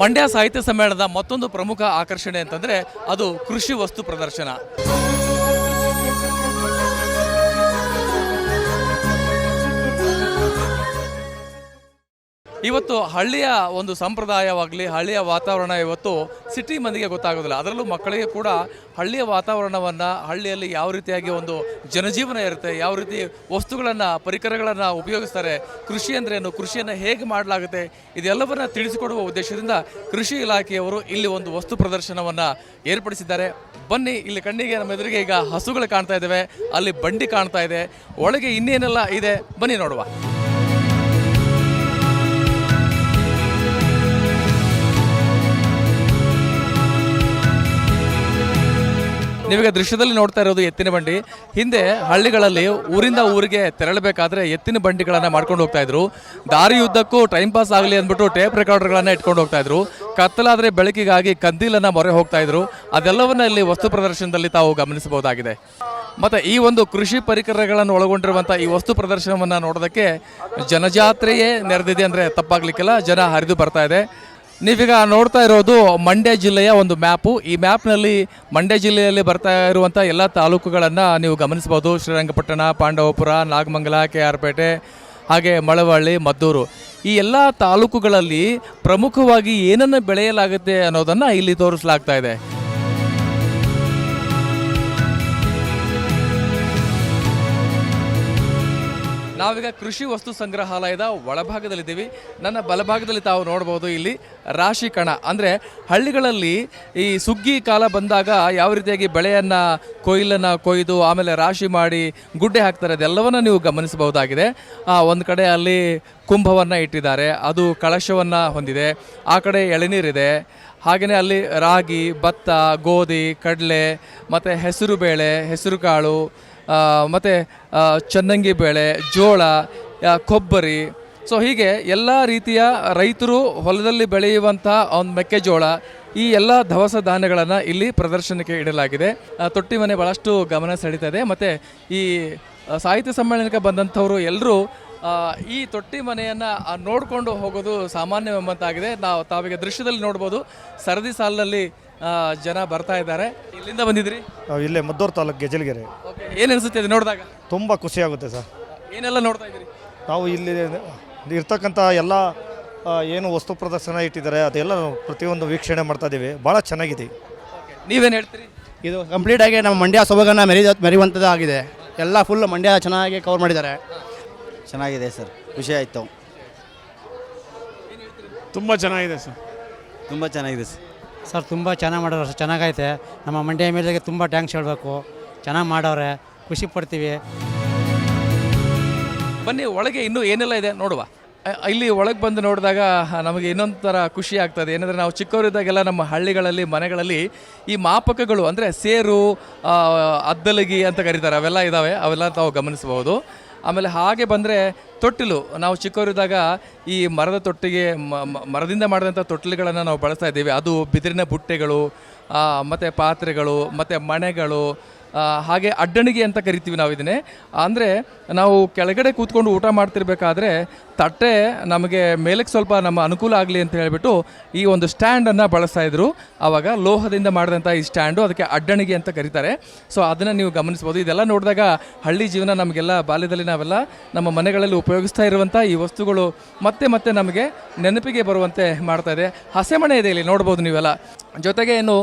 ಮಂಡ್ಯ ಸಾಹಿತ್ಯ ಸಮ್ಮೇಳನದ ಮತ್ತೊಂದು ಪ್ರಮುಖ ಆಕರ್ಷಣೆ ಅಂತಂದ್ರೆ ಅದು ಕೃಷಿ ವಸ್ತು ಪ್ರದರ್ಶನ. ಇವತ್ತು ಹಳ್ಳಿಯ ಒಂದು ಸಂಪ್ರದಾಯವಾಗಲಿ, ಹಳ್ಳಿಯ ವಾತಾವರಣ ಇವತ್ತು ಸಿಟಿ ಮಂದಿಗೆ ಗೊತ್ತಾಗೋದಿಲ್ಲ. ಅದರಲ್ಲೂ ಮಕ್ಕಳಿಗೆ ಕೂಡ ಹಳ್ಳಿಯ ವಾತಾವರಣವನ್ನು, ಹಳ್ಳಿಯಲ್ಲಿ ಯಾವ ರೀತಿಯಾಗಿ ಒಂದು ಜನಜೀವನ ಇರುತ್ತೆ, ಯಾವ ರೀತಿ ವಸ್ತುಗಳನ್ನು, ಪರಿಕರಗಳನ್ನು ಉಪಯೋಗಿಸ್ತಾರೆ, ಕೃಷಿ ಅಂದ್ರೇನು ಕೃಷಿಯನ್ನು ಹೇಗೆ ಮಾಡಲಾಗುತ್ತೆ, ಇದೆಲ್ಲವನ್ನು ತಿಳಿಸಿಕೊಡುವ ಉದ್ದೇಶದಿಂದ ಕೃಷಿ ಇಲಾಖೆಯವರು ಇಲ್ಲಿ ಒಂದು ವಸ್ತು ಪ್ರದರ್ಶನವನ್ನು ಏರ್ಪಡಿಸಿದ್ದಾರೆ. ಬನ್ನಿ, ಇಲ್ಲಿ ಕಣ್ಣಿಗೆ ನಮ್ಮ ಎದುರಿಗೆ ಈಗ ಹಸುಗಳು ಕಾಣ್ತಾ ಇದ್ದಾವೆ, ಅಲ್ಲಿ ಬಂಡಿ ಕಾಣ್ತಾ ಇದೆ, ಒಳಗೆ ಇನ್ನೇನೆಲ್ಲ ಇದೆ, ಬನ್ನಿ ನೋಡುವ. ನೀವೀಗ ದೃಶ್ಯದಲ್ಲಿ ನೋಡ್ತಾ ಇರೋದು ಎತ್ತಿನ ಬಂಡಿ. ಹಿಂದೆ ಹಳ್ಳಿಗಳಲ್ಲಿ ಊರಿಂದ ಊರಿಗೆ ತೆರಳಬೇಕಾದ್ರೆ ಎತ್ತಿನ ಬಂಡಿಗಳನ್ನ ಮಾಡ್ಕೊಂಡು ಹೋಗ್ತಾ ಇದ್ರು. ದಾರಿಯುದ್ದಕ್ಕೂ ಟೈಮ್ ಪಾಸ್ ಆಗಲಿ ಅಂದ್ಬಿಟ್ಟು ಟೇಪ್ ರೆಕಾರ್ಡರ್ಗಳನ್ನ ಇಟ್ಕೊಂಡು ಹೋಗ್ತಾ ಇದ್ರು. ಕತ್ತಲಾದ್ರೆ ಬೆಳಕಿಗಾಗಿ ಕಂದೀಲನ್ನ ಮೊರೆ ಹೋಗ್ತಾ ಇದ್ರು. ಅದೆಲ್ಲವನ್ನ ಇಲ್ಲಿ ವಸ್ತು ಪ್ರದರ್ಶನದಲ್ಲಿ ತಾವು ಗಮನಿಸಬಹುದಾಗಿದೆ. ಮತ್ತೆ ಈ ಒಂದು ಕೃಷಿ ಪರಿಕರಗಳನ್ನು ಒಳಗೊಂಡಿರುವಂಥ ಈ ವಸ್ತು ಪ್ರದರ್ಶನವನ್ನ ನೋಡೋದಕ್ಕೆ ಜನಜಾತ್ರೆಯೇ ನೆರೆದಿದೆ ಅಂದ್ರೆ ತಪ್ಪಾಗ್ಲಿಕ್ಕಿಲ್ಲ. ಜನ ಹರಿದು ಬರ್ತಾ ಇದೆ. ನೀವೀಗ ನೋಡ್ತಾ ಇರೋದು ಮಂಡ್ಯ ಜಿಲ್ಲೆಯ ಒಂದು ಮ್ಯಾಪು. ಈ ಮ್ಯಾಪ್ನಲ್ಲಿ ಮಂಡ್ಯ ಜಿಲ್ಲೆಯಲ್ಲಿ ಬರ್ತಾ ಇರುವಂಥ ಎಲ್ಲ ತಾಲೂಕುಗಳನ್ನು ನೀವು ಗಮನಿಸ್ಬೋದು ಶ್ರೀರಂಗಪಟ್ಟಣ, ಪಾಂಡವಪುರ, ನಾಗಮಂಗಲ, ಕೆ ಆರ್ ಪೇಟೆ, ಹಾಗೆ ಮಳವಳ್ಳಿ, ಮದ್ದೂರು. ಈ ಎಲ್ಲ ತಾಲೂಕುಗಳಲ್ಲಿ ಪ್ರಮುಖವಾಗಿ ಏನನ್ನು ಬೆಳೆಯಲಾಗುತ್ತೆ ಅನ್ನೋದನ್ನು ಇಲ್ಲಿ ತೋರಿಸಲಾಗ್ತಾ ಇದೆ. ನಾವೀಗ ಕೃಷಿ ವಸ್ತು ಸಂಗ್ರಹಾಲಯದ ಒಳಭಾಗದಲ್ಲಿದ್ದೀವಿ. ನನ್ನ ಬಲಭಾಗದಲ್ಲಿ ತಾವು ನೋಡ್ಬೋದು ಇಲ್ಲಿ ರಾಶಿ ಕಣ. ಅಂದರೆ ಹಳ್ಳಿಗಳಲ್ಲಿ ಈ ಸುಗ್ಗಿ ಕಾಲ ಬಂದಾಗ ಯಾವ ರೀತಿಯಾಗಿ ಬೆಳೆಯನ್ನು ಕೊಯ್ಲನ್ನು ಕೊಯ್ದು ಆಮೇಲೆ ರಾಶಿ ಮಾಡಿ ಗುಡ್ಡೆ ಹಾಕ್ತಾರೆ ಅದೆಲ್ಲವನ್ನು ನೀವು ಗಮನಿಸಬಹುದಾಗಿದೆ. ಒಂದು ಕಡೆ ಅಲ್ಲಿ ಕುಂಭವನ್ನು ಇಟ್ಟಿದ್ದಾರೆ ಅದು ಕಳಶವನ್ನು ಹೊಂದಿದೆ ಆ ಕಡೆ ಎಳನೀರಿದೆ. ಹಾಗೆಯೇ ಅಲ್ಲಿ ರಾಗಿ ಭತ್ತ ಗೋಧಿ ಕಡಲೆ ಮತ್ತು ಹೆಸರು ಬೇಳೆ ಹೆಸರು ಕಾಳು ಆ, ಮತ್ತೆ ಚನ್ನಂಗಿ ಬೇಳೆ, ಜೋಳ ಕೊಬ್ಬರಿ. ಸೊ ಹೀಗೆ ಎಲ್ಲ ರೀತಿಯ ರೈತರು ಹೊಲದಲ್ಲಿ ಬೆಳೆಯುವಂಥ ಒಂದು ಮೆಕ್ಕೆಜೋಳ, ಈ ಎಲ್ಲ ದವಸ ಧಾನ್ಯಗಳನ್ನು ಇಲ್ಲಿ ಪ್ರದರ್ಶನಕ್ಕೆ ಇಡಲಾಗಿದೆ. ತೊಟ್ಟಿ ಮನೆ ಭಾಳಷ್ಟು ಗಮನ ಸೆಳೀತಾ ಇದೆ ಮತ್ತು ಈ ಸಾಹಿತ್ಯ ಸಮ್ಮೇಳನಕ್ಕೆ ಬಂದಂಥವರು ಎಲ್ಲರೂ ಈ ತೊಟ್ಟಿ ಮನೆಯನ್ನು ನೋಡಿಕೊಂಡು ಹೋಗೋದು ಸಾಮಾನ್ಯವೆಂಬಂತಾಗಿದೆ. ನಾವು ತಾವಿಗೆ ದೃಶ್ಯದಲ್ಲಿ ನೋಡ್ಬೋದು. ಸರದಿ ಸಾಲಿನಲ್ಲಿ ಜನ ಬರ್ತಾ ಇದ್ದಾರೆ. ಇಲ್ಲಿಂದ ಬಂದಿದ್ರಿ ನಾವು ಇಲ್ಲೇ ಮದ್ದೂರು ತಾಲೂಕು ಗೆಜಲ್ಗೆರೆ. ಓಕೆ ಏನು ಅನಿಸುತ್ತೆ ಇದು ನೋಡಿದಾಗ? ತುಂಬ ಖುಷಿಯಾಗುತ್ತೆ ಸರ್. ಏನೆಲ್ಲ ನೋಡ್ತಾ ಇದ್ದೀರಿ? ನಾವು ಇಲ್ಲಿ ಇರ್ತಕ್ಕಂಥ ಎಲ್ಲ ಆ, ಏನು ವಸ್ತು ಪ್ರದರ್ಶನ ಇಟ್ಟಿದ್ದಾರೆ ಅದೆಲ್ಲ ನಾವು ಪ್ರತಿಯೊಂದು ವೀಕ್ಷಣೆ ಮಾಡ್ತಾ ಇದ್ದೀವಿ. ಭಾಳ ಚೆನ್ನಾಗಿದೆ. ನೀವೇನು ಹೇಳ್ತೀರಿ? ಇದು ಕಂಪ್ಲೀಟ್ ಆಗಿ ನಮ್ಮ ಮಂಡ್ಯ ಸೊಬಗನ್ನು ಮೆರಿ ಮೆರಿವಂಥದ್ದು ಆಗಿದೆ ಎಲ್ಲ ಫುಲ್ ಮಂಡ್ಯ ಚೆನ್ನಾಗಿ ಕವರ್ ಮಾಡಿದ್ದಾರೆ. ಚೆನ್ನಾಗಿದೆ ಸರ್. ಖುಷಿ ಆಯಿತು. ತುಂಬ ಚೆನ್ನಾಗಿದೆ ಸರ್. ತುಂಬ ಚೆನ್ನಾಗಿದೆ ಸರ್. ಸರ್, ತುಂಬ ಚೆನ್ನಾಗಿ ಮಾಡೋರು ಸರ್, ಚೆನ್ನಾಗೈತೆ. ನಮ್ಮ ಮಂಡ್ಯ ಎಂ ತುಂಬ ಟ್ಯಾಂಕ್ಸ್ ಹೇಳಬೇಕು. ಚೆನ್ನಾಗಿ ಮಾಡೋರೆ ಖುಷಿ ಪಡ್ತೀವಿ. ಬನ್ನಿ, ಒಳಗೆ ಇನ್ನೂ ಏನೆಲ್ಲ ಇದೆ ನೋಡುವ. ಇಲ್ಲಿ ಒಳಗೆ ಬಂದು ನೋಡಿದಾಗ ನಮಗೆ ಇನ್ನೊಂದು ಥರ ಖುಷಿ ಆಗ್ತದೆ. ಏನಂದರೆ ನಾವು ಚಿಕ್ಕವರಿದ್ದಾಗೆಲ್ಲ ನಮ್ಮ ಹಳ್ಳಿಗಳಲ್ಲಿ, ಮನೆಗಳಲ್ಲಿ ಈ ಮಾಪಕಗಳು, ಅಂದರೆ ಸೇರು ಅದ್ದಲಗಿ ಅಂತ ಕರೀತಾರೆ. ಅವೆಲ್ಲ ಇದ್ದಾವೆ ಅವೆಲ್ಲ ತಾವು ಗಮನಿಸಬಹುದು. ಆಮೇಲೆ ಹಾಗೆ ಬಂದರೆ ತೊಟ್ಟಿಲು. ನಾವು ಚಿಕ್ಕವರಿದ್ದಾಗ ಈ ಮರದ ತೊಟ್ಟಿಗೆ ಮರದಿಂದ ಮಾಡಿದಂಥ ತೊಟ್ಟಿಲುಗಳನ್ನು ನಾವು ಬಳಸ್ತಾ ಇದ್ದೀವಿ. ಅದು ಬಿದಿರಿನ ಬುಟ್ಟೆಗಳು ಮತ್ತು ಪಾತ್ರೆಗಳು, ಮತ್ತು ಮಣೆಗಳು ಹಾಗೆ ಅಡ್ಡಣಿಗೆ ಅಂತ ಕರಿತೀವಿ ನಾವು ಇದನ್ನೇ ಅಂದರೆ ನಾವು ಕೆಳಗಡೆ ಕೂತ್ಕೊಂಡು ಊಟ ಮಾಡ್ತಿರ್ಬೇಕಾದ್ರೆ ತಟ್ಟೆ ನಮಗೆ ಮೇಲಕ್ಕೆ ಸ್ವಲ್ಪ ನಮ್ಮ ಅನುಕೂಲ ಆಗಲಿ ಅಂತ ಹೇಳಿಬಿಟ್ಟು ಈ ಒಂದು ಸ್ಟ್ಯಾಂಡನ್ನು ಬಳಸ್ತಾ ಇದ್ರು. ಆವಾಗ ಲೋಹದಿಂದ ಮಾಡಿದಂಥ ಈ ಸ್ಟ್ಯಾಂಡು ಅದಕ್ಕೆ ಅಡ್ಡಣಿಗೆ ಅಂತ ಕರೀತಾರೆ. ಸೊ ಅದನ್ನು ನೀವು ಗಮನಿಸ್ಬೋದು ಇದೆಲ್ಲ ನೋಡಿದಾಗ ಹಳ್ಳಿ ಜೀವನ ನಮಗೆಲ್ಲ ಬಾಲ್ಯದಲ್ಲಿ ನಾವೆಲ್ಲ ನಮ್ಮ ಮನೆಗಳಲ್ಲಿ ಉಪಯೋಗಿಸ್ತಾ ಇರುವಂಥ ಈ ವಸ್ತುಗಳು ಮತ್ತೆ ಮತ್ತೆ ನಮಗೆ ನೆನಪಿಗೆ ಬರುವಂತೆ ಮಾಡ್ತಾ ಇದೆ. ಹಸೆಮಣೆ ಇದೆ ಇಲ್ಲಿ, ನೋಡ್ಬೋದು ನೀವೆಲ್ಲ. ಜೊತೆಗೆ ಏನು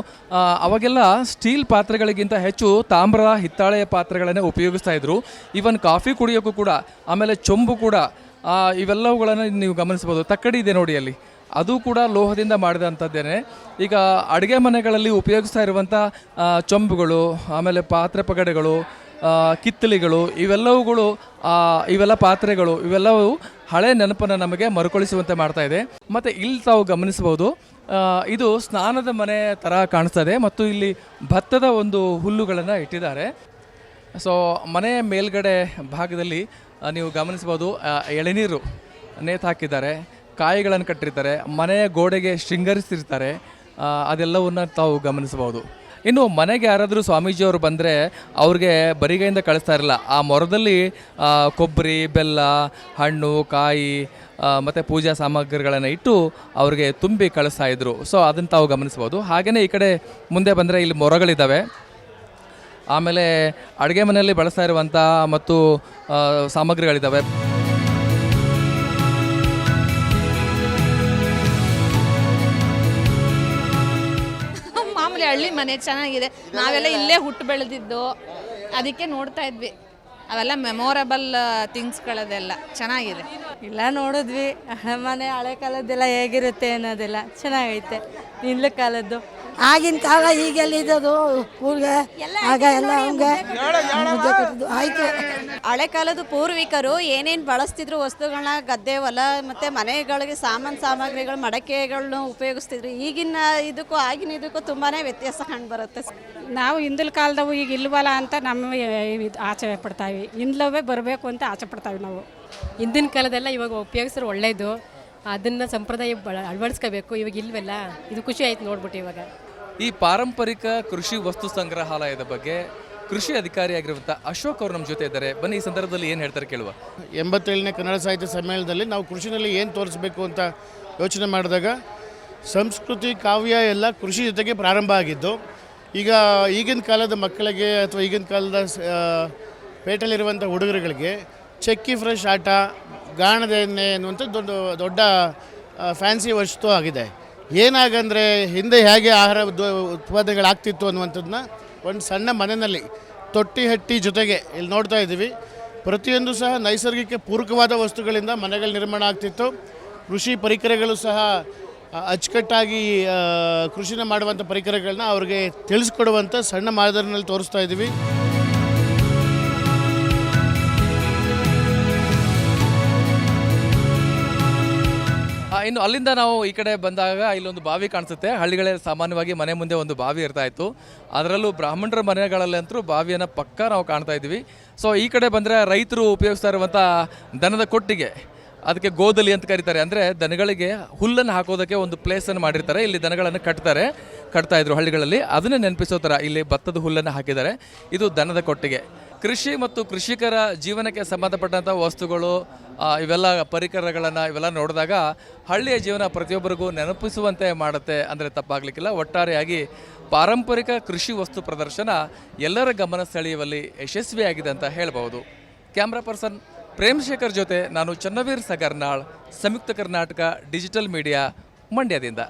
ಅವಾಗೆಲ್ಲ ಸ್ಟೀಲ್ ಪಾತ್ರೆಗಳಿಗಿಂತ ಹೆಚ್ಚು ತಾಮ್ರ ಹಿತ್ತಾಳೆಯ ಪಾತ್ರೆಗಳನ್ನೇ ಉಪಯೋಗಿಸ್ತಾ ಇದ್ರು. ಈವನ್ ಕಾಫಿ ಕುಡಿಯೋಕ್ಕೂ ಕೂಡ ಆಮೇಲೆ ಚೊಂಬು ಕೂಡ ಇವೆಲ್ಲವುಗಳನ್ನು ನೀವು ಗಮನಿಸ್ಬೋದು ತಕ್ಕಡಿ ಇದೆ ನೋಡಿ ಅಲ್ಲಿ. ಅದು ಕೂಡ ಲೋಹದಿಂದ ಮಾಡಿದಂಥದ್ದೇನೆ. ಈಗ ಅಡುಗೆ ಮನೆಗಳಲ್ಲಿ ಉಪಯೋಗಿಸ್ತಾ ಇರುವಂಥ ಚೊಂಬುಗಳು ಆಮೇಲೆ ಪಾತ್ರೆ ಪಗಡೆಗಳು ಕಿತ್ತಲಿಗಳು ಇವೆಲ್ಲವುಗಳು ಇವೆಲ್ಲ ಪಾತ್ರೆಗಳು ಇವೆಲ್ಲವೂ ಹಳೆ ನೆನಪನ್ನು ನಮಗೆ ಮರುಕಳಿಸುವಂತೆ ಮಾಡ್ತಾ ಇದೆ. ಮತ್ತು ಇಲ್ಲಿ ತಾವು ಗಮನಿಸಬಹುದು ಆ, ಇದು ಸ್ನಾನದ ಮನೆ ತರ ಕಾಣಿಸ್ತಾ ಇದೆ ಮತ್ತು ಇಲ್ಲಿ ಭತ್ತದ ಒಂದು ಹುಲ್ಲುಗಳನ್ನು ಇಟ್ಟಿದ್ದಾರೆ. ಸೊ ಮನೆಯ ಮೇಲ್ಗಡೆ ಭಾಗದಲ್ಲಿ ನೀವು ಗಮನಿಸ್ಬೋದು ಎಳೆನೀರು ನೇತು ಹಾಕಿದ್ದಾರೆ, ಕಾಯಿಗಳನ್ನು ಕಟ್ಟಿರ್ತಾರೆ, ಮನೆಯ ಗೋಡೆಗೆ ಶೃಂಗರಿಸಿರ್ತಾರೆ ಅದೆಲ್ಲವನ್ನು ತಾವು ಗಮನಿಸಬಹುದು. ಇನ್ನು ಮನೆಗೆ ಯಾರಾದರೂ ಸ್ವಾಮೀಜಿಯವರು ಬಂದರೆ ಅವ್ರಿಗೆ ಬರಿಗೈಯಿಂದ ಕಳಿಸ್ತಾ ಇರಲಿಲ್ಲ ಆ ಮೊರದಲ್ಲಿ ಕೊಬ್ಬರಿ, ಬೆಲ್ಲ, ಹಣ್ಣು, ಕಾಯಿ ಮತ್ತು ಪೂಜಾ ಸಾಮಗ್ರಿಗಳನ್ನು ಇಟ್ಟು ಅವ್ರಿಗೆ ತುಂಬಿ ಕಳಿಸ್ತಾ ಇದ್ರು. ಸೊ ಅದನ್ನು ತಾವು ಗಮನಿಸ್ಬೋದು ಹಾಗೆಯೇ ಈ ಕಡೆ ಮುಂದೆ ಬಂದರೆ ಇಲ್ಲಿ ಮೊರಗಳಿದ್ದಾವೆ ಆಮೇಲೆ ಅಡುಗೆ ಮನೆಯಲ್ಲಿ ಬಳಸ್ತಾ ಇರುವಂಥ ಮತ್ತು ಸಾಮಗ್ರಿಗಳಿದ್ದಾವೆ ಮನೆ ಚೆನ್ನಾಗಿದೆ. ನಾವೆಲ್ಲ ಇಲ್ಲೇ ಹುಟ್ಟು ಬೆಳೆದಿದ್ದು. ಅದಕ್ಕೆ ನೋಡ್ತಾ ಇದ್ವಿ. ಅವೆಲ್ಲ ಮೆಮೊರಬಲ್ ಥಿಂಗ್ಸ್ಗಳದೆಲ್ಲ ಚೆನ್ನಾಗಿದೆ. ಇಲ್ಲ ನೋಡಿದ್ವಿ. ಮನೆ ಹಳೆ ಕಾಲದ್ದೆಲ್ಲ ಹೇಗಿರುತ್ತೆ ಅನ್ನೋದೆಲ್ಲ ಚೆನ್ನಾಗೈತೆ. ಹಿಂದ್ಲ ಕಾಲದ್ದು. ಆಗಿನ ಕಾಲ ಈಗೆಲ್ಲಿದ್ದದು ಊರಿಗೆ ಆಗ ಎಲ್ಲ ಹಂಗೆ ಮುದ್ದೆ ಕೊಟ್ಟಿದ್ದು. ಆಯ್ತು. ಹಳೆ ಕಾಲದ ಪೂರ್ವಿಕರು ಏನೇನು ಬಳಸ್ತಿದ್ರು ವಸ್ತುಗಳನ್ನ ಗದ್ದೆ ಹೊಲ ಮತ್ತು ಮನೆಗಳಿಗೆ ಸಾಮಾನು ಸಾಮಗ್ರಿಗಳು ಮಡಕೆಗಳನ್ನ ಉಪಯೋಗಿಸ್ತಿದ್ರು. ಈಗಿನ ಇದಕ್ಕೂ ಆಗಿನ ಇದಕ್ಕೂ ತುಂಬಾ ವ್ಯತ್ಯಾಸ ಕಂಡುಬರುತ್ತೆ ನಾವು ಹಿಂದಿನ ಕಾಲದವು ಈಗ ಇಲ್ವಲ್ಲ ಅಂತ ನಮ್ಮ ಆಚೆ ಪಡ್ತಾ ಪಡ್ತಾವೆ ಹಿಂದ್ಲವೇ ಬರಬೇಕು ಅಂತ ಆಚೆ ಪಡ್ತಾವೆ ನಾವು. ಹಿಂದಿನ ಕಾಲದೆಲ್ಲ ಇವಾಗ ಉಪಯೋಗಿಸಿದ್ರೆ ಒಳ್ಳೇದು. ಅದನ್ನು ಸಂಪ್ರದಾಯ ಅಳವಡಿಸ್ಕೋಬೇಕು. ಇವಾಗ ಇಲ್ವಲ್ಲ? ಇದು ಖುಷಿ ಆಯ್ತು ನೋಡ್ಬಿಟ್ಟು ಇವಾಗ. ಈ ಪಾರಂಪರಿಕ ಕೃಷಿ ವಸ್ತು ಸಂಗ್ರಹಾಲಯದ ಬಗ್ಗೆ ಕೃಷಿ ಅಧಿಕಾರಿಯಾಗಿರುವಂಥ ಅಶೋಕ್ ಅವರು ನಮ್ಮ ಜೊತೆ ಇದ್ದಾರೆ. ಬನ್ನಿ ಈ ಸಂದರ್ಭದಲ್ಲಿ ಏನು ಹೇಳ್ತಾರೆ ಕೇಳುವ. ಎಂಬತ್ತೇಳನೇ ಕನ್ನಡ ಸಾಹಿತ್ಯ ಸಮ್ಮೇಳನದಲ್ಲಿ ನಾವು ಕೃಷಿನಲ್ಲಿ ಏನು ತೋರಿಸ್ಬೇಕು ಅಂತ ಯೋಚನೆ ಮಾಡಿದಾಗ ಸಂಸ್ಕೃತಿ ಕಾವ್ಯ ಎಲ್ಲ ಕೃಷಿ ಜೊತೆಗೆ ಪ್ರಾರಂಭ ಆಗಿದ್ದು ಈಗ ಈಗಿನ ಕಾಲದ ಮಕ್ಕಳಿಗೆ ಅಥವಾ ಈಗಿನ ಕಾಲದ ಪೇಟೆಲಿರುವಂಥ ಹುಡುಗರುಗಳಿಗೆ ಚೆಕ್ಕಿ ಫ್ರೆಶ್ ಆಟ ಗಾಣದ ಎಣ್ಣೆ ಅನ್ನುವಂಥ ದೊಡ್ಡ ದೊಡ್ಡ ಫ್ಯಾನ್ಸಿ ವಸ್ತು ಆಗಿದೆ. ಏನಾಗಂದರೆ ಹಿಂದೆ ಹೇಗೆ ಆಹಾರ ಉತ್ಪಾದನೆಗಳಾಗ್ತಿತ್ತು ಅನ್ನುವಂಥದ್ದನ್ನ ಒಂದು ಸಣ್ಣ ಮನೆಯಲ್ಲಿ ತೊಟ್ಟಿ ಹಟ್ಟಿ ಜೊತೆಗೆ ಇಲ್ಲಿ ನೋಡ್ತಾ ಇದ್ದೀವಿ. ಪ್ರತಿಯೊಂದು ಸಹ ನೈಸರ್ಗಿಕ ಪೂರಕವಾದ ವಸ್ತುಗಳಿಂದ ಮನೆಗಳು ನಿರ್ಮಾಣ ಆಗ್ತಿತ್ತು. ಕೃಷಿ ಪರಿಕರಗಳು ಸಹ ಅಚ್ಚುಕಟ್ಟಾಗಿ ಕೃಷಿನ ಮಾಡುವಂಥ ಪರಿಕರಗಳನ್ನ ಅವ್ರಿಗೆ ತಿಳಿಸ್ಕೊಡುವಂಥ ಸಣ್ಣ ಮಾದರಿನಲ್ಲಿ ತೋರಿಸ್ತಾ ಇದ್ದೀವಿ. ಇನ್ನು ಅಲ್ಲಿಂದ ನಾವು ಈ ಕಡೆ ಬಂದಾಗ ಇಲ್ಲೊಂದು ಬಾವಿ ಕಾಣಿಸುತ್ತೆ. ಹಳ್ಳಿಗಳಲ್ಲಿ ಸಾಮಾನ್ಯವಾಗಿ ಮನೆ ಮುಂದೆ ಒಂದು ಬಾವಿ ಇರ್ತಾ ಇತ್ತು. ಅದರಲ್ಲೂ ಬ್ರಾಹ್ಮಣರ ಮನೆಗಳಲ್ಲಂತೂ ಬಾವಿಯನ್ನು ಪಕ್ಕ ನಾವು ಕಾಣ್ತಾ ಇದ್ವಿ ಸೊ ಈ ಕಡೆ ಬಂದರೆ ರೈತರು ಉಪಯೋಗಿಸ್ತಾ ಇರುವಂಥ ದನದ ಕೊಟ್ಟಿಗೆ, ಅದಕ್ಕೆ ಗೋದಲಿ ಅಂತ ಕರೀತಾರೆ. ಅಂದರೆ ದನಗಳಿಗೆ ಹುಲ್ಲನ್ನು ಹಾಕೋದಕ್ಕೆ ಒಂದು ಪ್ಲೇಸನ್ನು ಮಾಡಿರ್ತಾರೆ. ಇಲ್ಲಿ ದನಗಳನ್ನು ಕಟ್ತಾರೆ, ಕಟ್ತಾ ಇದ್ರು ಹಳ್ಳಿಗಳಲ್ಲಿ. ಅದನ್ನೇ ನೆನಪಿಸೋ ಥರ ಇಲ್ಲಿ ಭತ್ತದ ಹುಲ್ಲನ್ನು ಹಾಕಿದ್ದಾರೆ. ಇದು ದನದ ಕೊಟ್ಟಿಗೆ. ಕೃಷಿ ಮತ್ತು ಕೃಷಿಕರ ಜೀವನಕ್ಕೆ ಸಂಬಂಧಪಟ್ಟಂಥ ವಸ್ತುಗಳು ಇವೆಲ್ಲ ಪರಿಕರಗಳನ್ನು ಇವೆಲ್ಲ ನೋಡಿದಾಗ ಹಳ್ಳಿಯ ಜೀವನ ಪ್ರತಿಯೊಬ್ಬರಿಗೂ ನೆನಪಿಸುವಂತೆ ಮಾಡುತ್ತೆ ಅಂದರೆ ತಪ್ಪಾಗಲಿಕ್ಕಿಲ್ಲ. ಒಟ್ಟಾರೆಯಾಗಿ ಪಾರಂಪರಿಕ ಕೃಷಿ ವಸ್ತು ಪ್ರದರ್ಶನ ಎಲ್ಲರ ಗಮನ ಸೆಳೆಯುವಲ್ಲಿ ಯಶಸ್ವಿಯಾಗಿದೆ ಅಂತ ಹೇಳಬಹುದು. ಕ್ಯಾಮ್ರಾ ಪರ್ಸನ್ ಪ್ರೇಮ್ ಶೇಖರ್ ಜೊತೆ ನಾನು ಚನ್ನವೀರ್ ಸಗರ್ನಾಳ್, ಸಂಯುಕ್ತ ಕರ್ನಾಟಕ ಡಿಜಿಟಲ್ ಮೀಡಿಯಾ ಮಂಡ್ಯದಿಂದ.